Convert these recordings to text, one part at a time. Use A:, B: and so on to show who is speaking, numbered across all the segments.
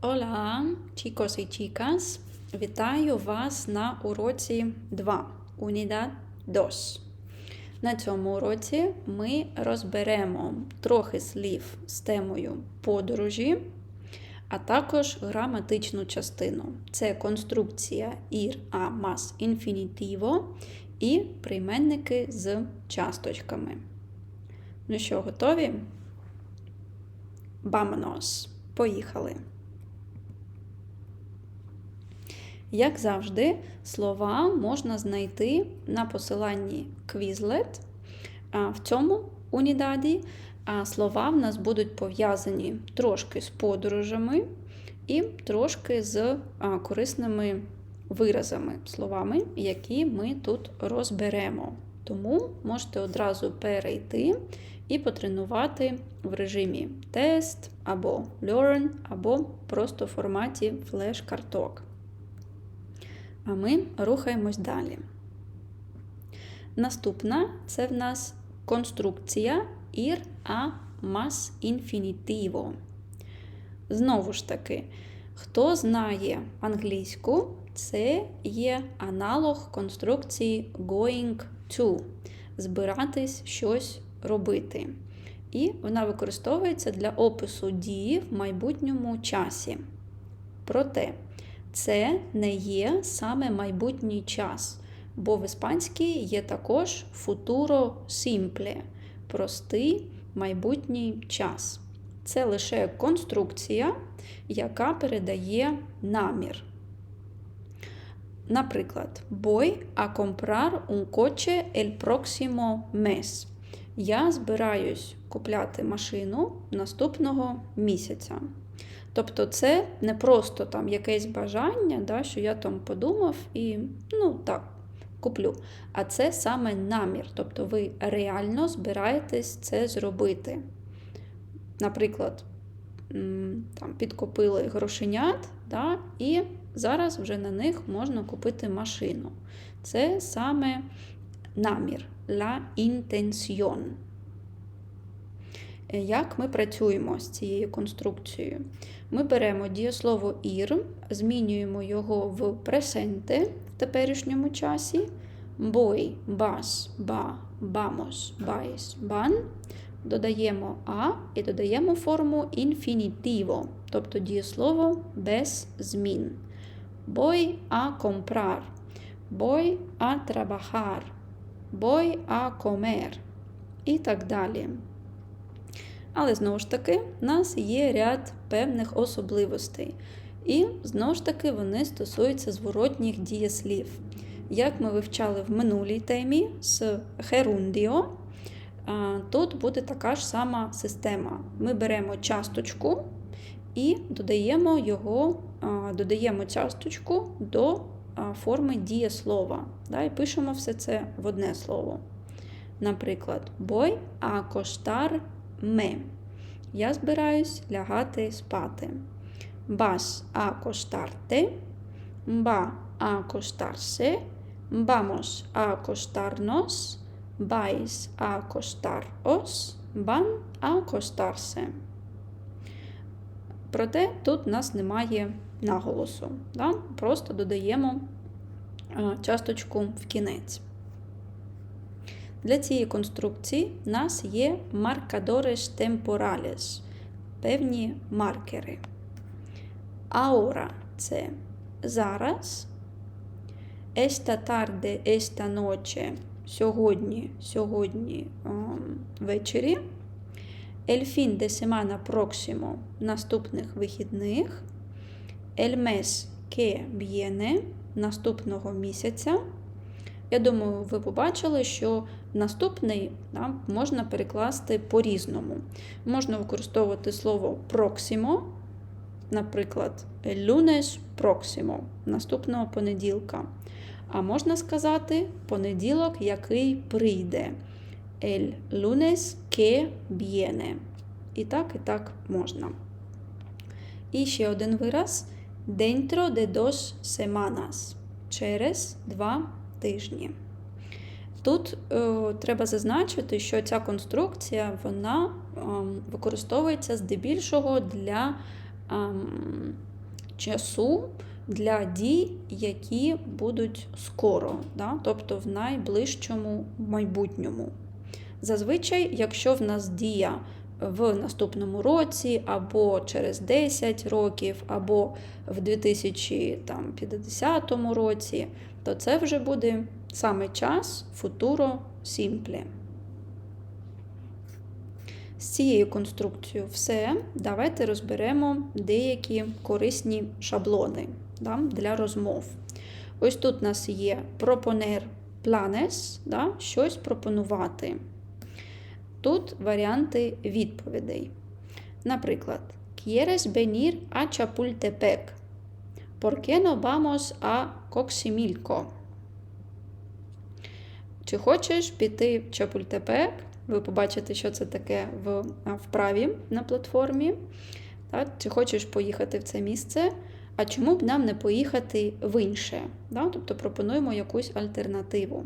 A: Hola, chicos і chicas. Вітаю вас на уроці 2, Unidad 2. На цьому уроці ми розберемо трохи слів з темою подорожі, а також граматичну частину. Це конструкція ir a más infinitivo і прийменники з часточками. Ну що, готові? Vámonos! Поїхали! Як завжди, слова можна знайти на посиланні Quizlet. В цьому унідаді а слова в нас будуть пов'язані трошки з подорожами і трошки з корисними виразами, словами, які ми тут розберемо. Тому можете одразу перейти і потренувати в режимі тест або learn, або просто в форматі флеш-карток. А ми рухаємось далі. Наступна це в нас конструкція ir a más infinitivo. Знову ж таки, хто знає англійську, це є аналог конструкції going to збиратись щось робити. І вона використовується для опису дії в майбутньому часі. Проте, це не є саме майбутній час, бо в іспанській є також futuro simple – простий майбутній час. Це лише конструкція, яка передає намір. Наприклад, voy a comprar un coche el próximo mes. Я збираюсь купляти машину наступного місяця. Тобто це не просто там якесь бажання, да, що я там подумав і ну так, куплю. А це саме намір. Тобто ви реально збираєтесь це зробити. Наприклад, там підкупили грошенят, да, і зараз вже на них можна купити машину. Це саме намір, la intención. Як ми працюємо з цією конструкцією? Ми беремо дієслово ir, змінюємо його в пресенте в теперішньому часі. Voy, vas, va, vamos, vais, van. Додаємо а і додаємо форму інфінітіво, тобто дієслово без змін. Voy a comprar, voy a trabajar, voy a comer і так далі. Але знову ж таки, в нас є ряд певних особливостей. І знову ж таки вони стосуються зворотніх дієслів. Як ми вивчали в минулій темі з Херундіо, тут буде така ж сама система. Ми беремо часточку і додаємо його, додаємо часточку до форми дієслова. І пишемо все це в одне слово. Наприклад, бой а коштар ме. Я збираюсь лягати спати. Vas a acostarte. Va a acostarse. Vamos a acostarnos. Vais a acostaros. Van a acostarse. Проте тут у нас немає наголосу. Да? Просто додаємо часточку в кінець. Для цієї конструкції в нас є маркадорес темпоралес, певні маркери. Ahora – це зараз. Esta tarde, esta noche – сьогодні, сьогодні ввечері. El fin de semana próximo – наступних вихідних. El mes que viene – наступного місяця. Я думаю, ви побачили, що наступний да, можна перекласти по-різному. Можна використовувати слово proximo, наприклад, lunes próximo, наступного понеділка. А можна сказати понеділок, який прийде. El lunes que viene. І так, і так можна. І ще один вираз dentro de dos semanas. Через два тижні. Тут е, треба зазначити, що ця конструкція вона е, використовується здебільшого для е, часу для дій, які будуть скоро, да? тобто в найближчому майбутньому. Зазвичай, якщо в нас дія в наступному році, або через 10 років, або в 2050 році, то це вже буде саме час футуро сімплі. З цією конструкцією все. Давайте розберемо деякі корисні шаблони да, для розмов. Ось тут у нас є пропонер планес, да, щось пропонувати. Тут варіанти відповідей. Наприклад, ¿Quieres venir a Chapultepec? ¿Por qué no vamos a Coximilco? Чи хочеш піти в Чапультепек? Ви побачите, що це таке в вправі на платформі. Так? Чи хочеш поїхати в це місце? А чому б нам не поїхати в інше? Так? Тобто пропонуємо якусь альтернативу.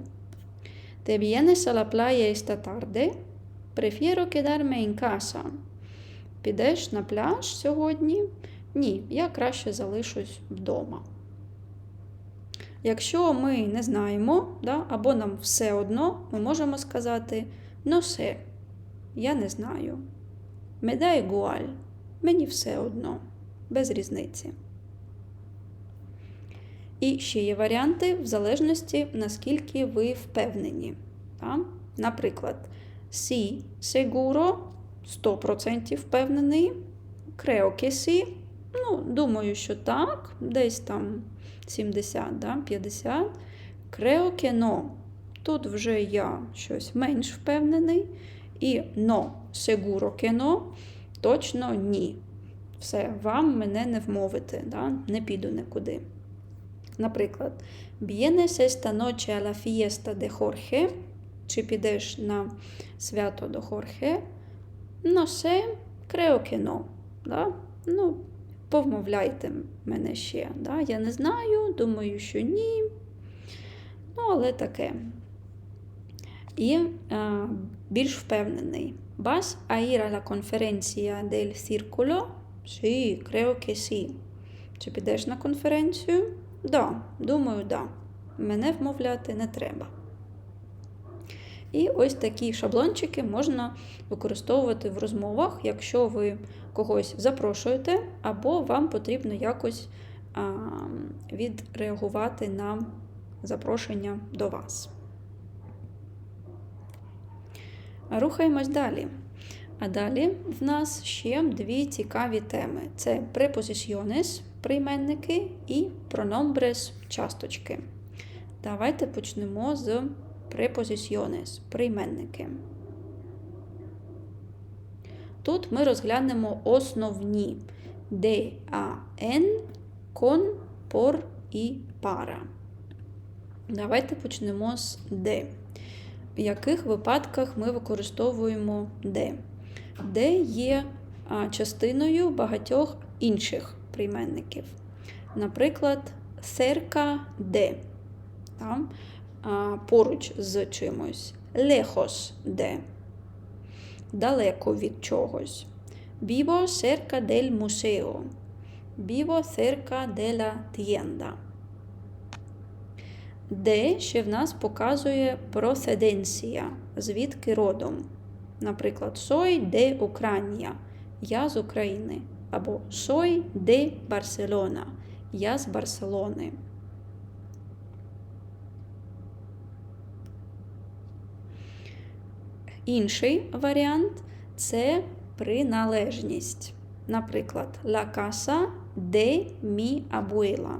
A: Te vienes a la playa esta tarde? Prefiero quedarme en casa. Підеш на пляж сьогодні? Ні, я краще залишусь вдома. Якщо ми не знаємо, да, або нам все одно, ми можемо сказати no sé, я не знаю. Me da igual, мені все одно, без різниці. І ще є варіанти в залежності, наскільки ви впевнені. Да? Наприклад, sí, seguro, 100% впевнений. Creo que sí. Ну, думаю, що так, десь там 70, да, 50. Creo que no. Тут вже я щось менш впевнений. І no, seguro no, точно ні. Все, вам мене не вмовити, да? не піду нікуди. Наприклад, vienes esta noche a la fiesta de Jorge, чи підеш на свято до Хорхе, no sé, creo que. Да? Ну, повмовляйте мене ще. Да? Я не знаю, думаю, що ні. Ну, але таке. І е, більш впевнений. Vas a ir a la conferencia del círculo? Sí, creo que sí. Чи підеш на конференцію? Да, думаю, да. Мене вмовляти не треба. І ось такі шаблончики можна використовувати в розмовах, якщо ви когось запрошуєте, або вам потрібно якось а, відреагувати на запрошення до вас. Рухаємось далі. А далі в нас ще дві цікаві теми: це preposiciones, прийменники і pronombres, часточки. Давайте почнемо з preposiciones, прийменники. Тут ми розглянемо основні a, en, con, і para. Давайте почнемо з de. В яких випадках ми використовуємо de? De є частиною багатьох інших прийменників. Наприклад, de. Там, поруч з чимось. Lejos de. Далеко від чогось. Vivo cerca del museo. Vivo cerca de la tienda. Де ще в нас показує процеденція, звідки родом. Наприклад, soy de Ucrania. Я з України. Або soy de Barcelona. Я з Барселони. Інший варіант це приналежність. Наприклад, la casa de mi abuela.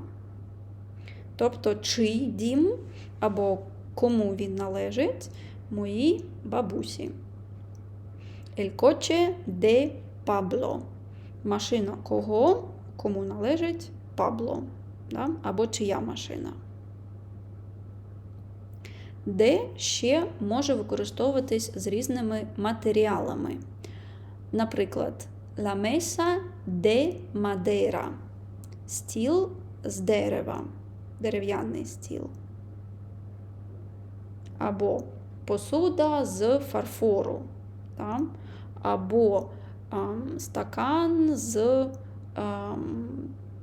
A: Тобто, чий дім або кому він належить моїй бабусі. El coche de Pablo. Машина кого, кому належить Пабло. Да? Або чия машина. Де ще може використовуватись з різними матеріалами. Наприклад, la mesa de madera. Стіл з дерева. Дерев'яний стіл. Або посуда з фарфору. Да? Або ем, стакан з ем,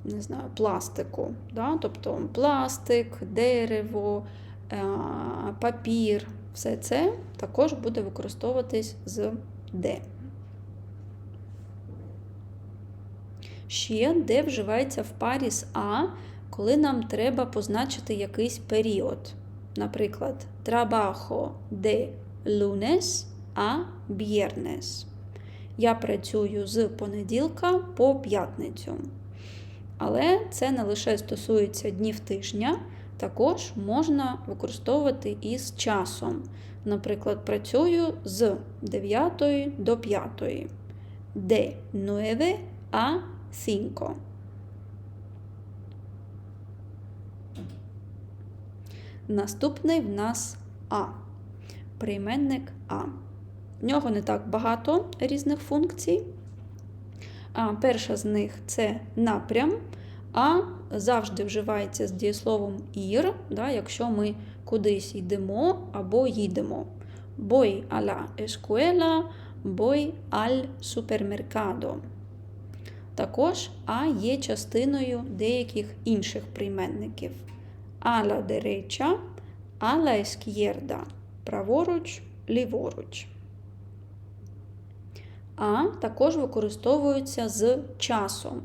A: не знаю, пластику. Да? Тобто пластик, дерево, папір, все це також буде використовуватись з де. Ще де вживається в парі з А, коли нам треба позначити якийсь період. Наприклад, trabajo de lunes a viernes. Я працюю з понеділка по п'ятницю. Але це не лише стосується днів тижня, також можна використовувати із часом. Наприклад, працюю з 9 до 5. De 9 a 5. Наступний в нас А. Прийменник А. В нього не так багато різних функцій. А Перша з них це напрям, а завжди вживається з дієсловом ір, да, якщо ми кудись йдемо або їдемо. Voy a la escuela, voy al supermercado. Також А є частиною деяких інших прийменників. A la derecha, la izquierda. Праворуч, ліворуч. А також використовується з часом,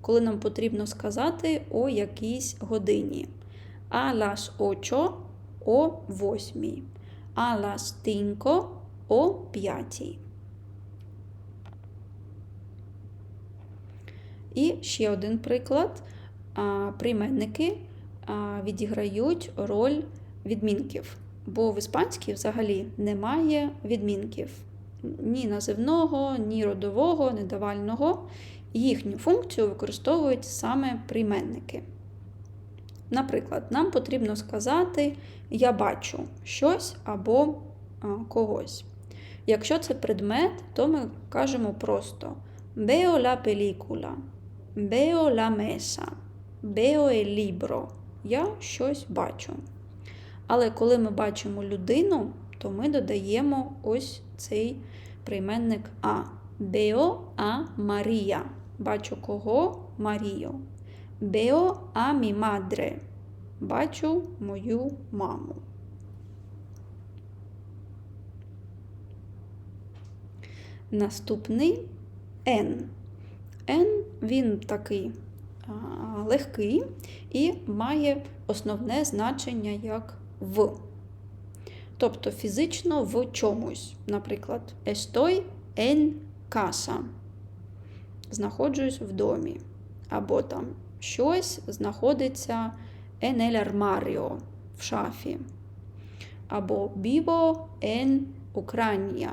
A: коли нам потрібно сказати о якійсь годині. А las 8 о 8. А las 5 о 5. І ще один приклад. Прийменники відіграють роль відмінків, бо в іспанській взагалі немає відмінків ні називного, ні родового, ні давального. Їхню функцію використовують саме прийменники. Наприклад, нам потрібно сказати Я бачу щось або когось. Якщо це предмет, то ми кажемо просто Veo la película, veo la mesa, veo el libro. Я щось бачу. Але коли ми бачимо людину, то ми додаємо ось цей прийменник А. Veo a Maria. Бачу кого Марію. Veo a mi madre. Бачу мою маму. Наступний N. N він такий легкий і має основне значення як в. Тобто фізично в чомусь. Наприклад, estoy en casa. Знаходжусь в домі. Або там щось знаходиться el armario в шафі. Або vivo en Ucrania.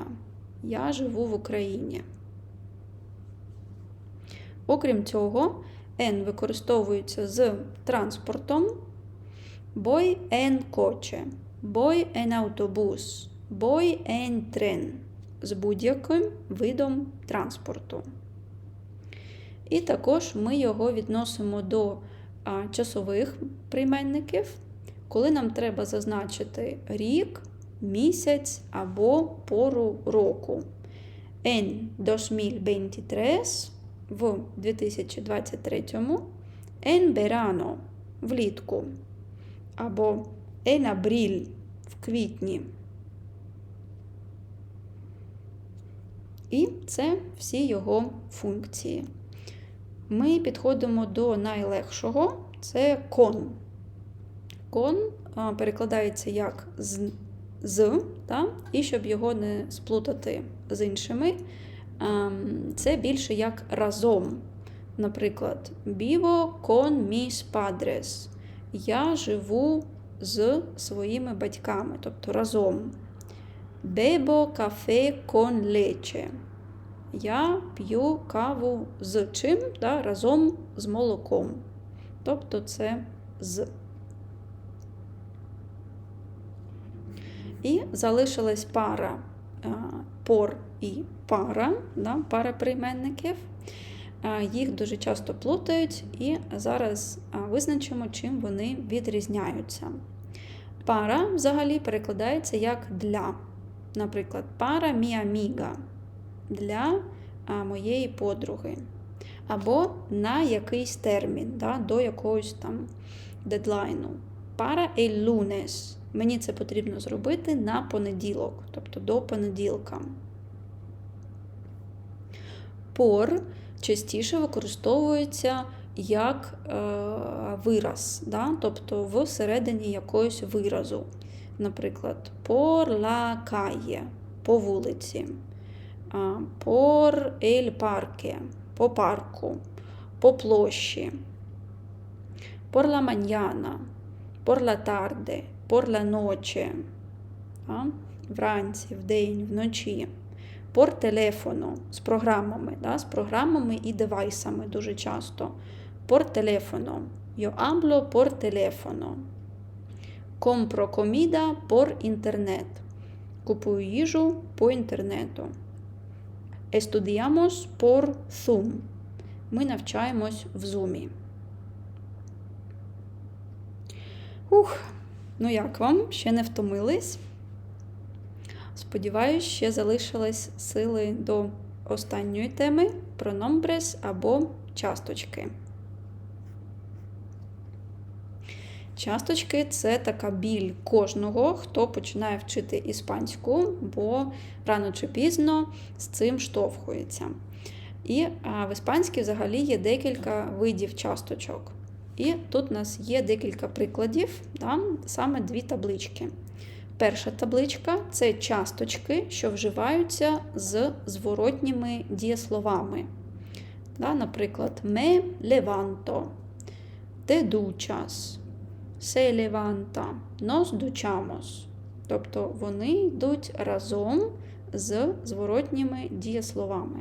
A: Я живу в Україні. Окрім цього, en використовується з транспортом, бой en coche. Бой en автобус, бой en трен з будь-яким видом транспорту. І також ми його відносимо до часових прийменників, коли нам треба зазначити рік, місяць або пору року. En 2023 в 2023 en verano влітку. Або en abril в квітні. І це всі його функції. Ми підходимо до найлегшого це кон. Кон перекладається як з, з та? і щоб його не сплутати з іншими, це більше як разом. Наприклад, vivo con mis padres. Я живу з своїми батьками, тобто разом. Бебо кафе кон лече. Я п'ю каву з чим? Да, разом з молоком. Тобто це з. І залишилась пара пор і пара, да, пара прийменників. Їх дуже часто плутають, і зараз визначимо, чим вони відрізняються. Пара взагалі перекладається як для. Наприклад, пара мі аміга для моєї подруги. або на якийсь термін, да, до якогось там дедлайну. Para el lunes. Мені це потрібно зробити на понеділок, тобто до понеділка. Por частіше використовується як е, вираз, да? тобто всередині якогось виразу. Наприклад, por la calle по вулиці, por el parque по парку, по площі, por la mañana, por la tarde, por la noche, вранці, вдень, вночі. Por телефону з програмами, да? з програмами і девайсами дуже часто. Por teléfono. Yo hablo por teléfono. Compro comida por internet. Купую їжу по інтернету. Estudiamos por Zoom. Ми навчаємось в Zoom. Ух, ну як вам? Ще не втомились? Сподіваюсь, ще залишились сили до останньої теми pronombres або часточки. Часточки це така біль кожного, хто починає вчити іспанську, бо рано чи пізно з цим штовхується. І в іспанській взагалі є декілька видів часточок. І тут у нас є декілька прикладів, там саме дві таблички. Перша табличка це часточки, що вживаються з зворотніми дієсловами. Наприклад, me levanto, te duchas, se levanta, nos duchamos. Тобто вони йдуть разом з зворотніми дієсловами.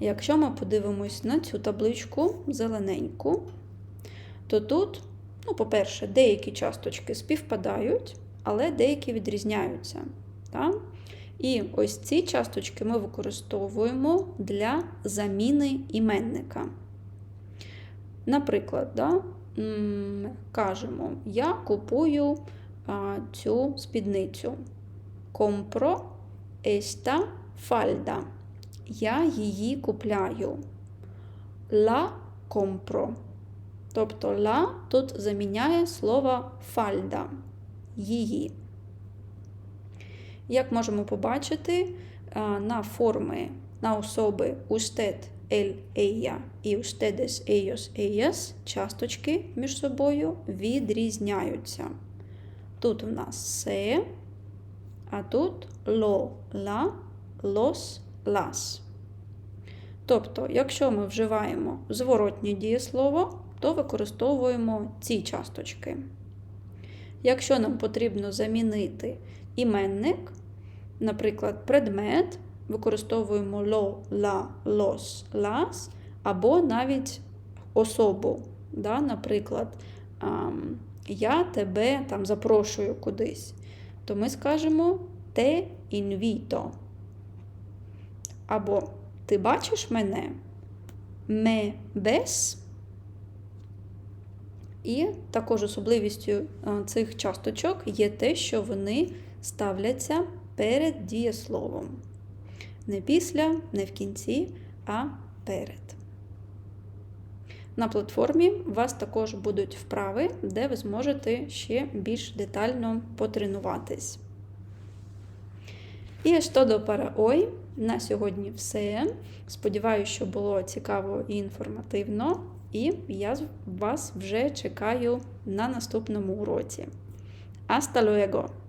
A: Якщо ми подивимось на цю табличку зелененьку, то тут, ну, по-перше, деякі часточки співпадають, але деякі відрізняються. Так? І ось ці часточки ми використовуємо для заміни іменника. Наприклад, да, кажемо, я купую цю спідницю. Compro esta falda. Я її купляю. La compro. Тобто la тут заміняє слово фальда. Її. Як можемо побачити, на форми, на особи usted, él, ella і ustedes, ellos, ellas часточки між собою відрізняються. Тут у нас se, а тут lo, la, los, las. Тобто, якщо ми вживаємо зворотнє дієслово, то використовуємо ці часточки. Якщо нам потрібно замінити іменник, наприклад, предмет, використовуємо lo, la, los, las, або навіть особу. Да? Наприклад, я тебе там запрошую кудись, то ми скажемо te invito. Або ти бачиш мене? Me ves. І також особливістю цих часточок є те, що вони ставляться перед дієсловом. Не після, не в кінці, а перед. На платформі у вас також будуть вправи, де ви зможете ще більш детально потренуватись. І що до параой, на сьогодні все. Сподіваюся, що було цікаво і інформативно. І я вас вже чекаю на наступному уроці. Hasta luego!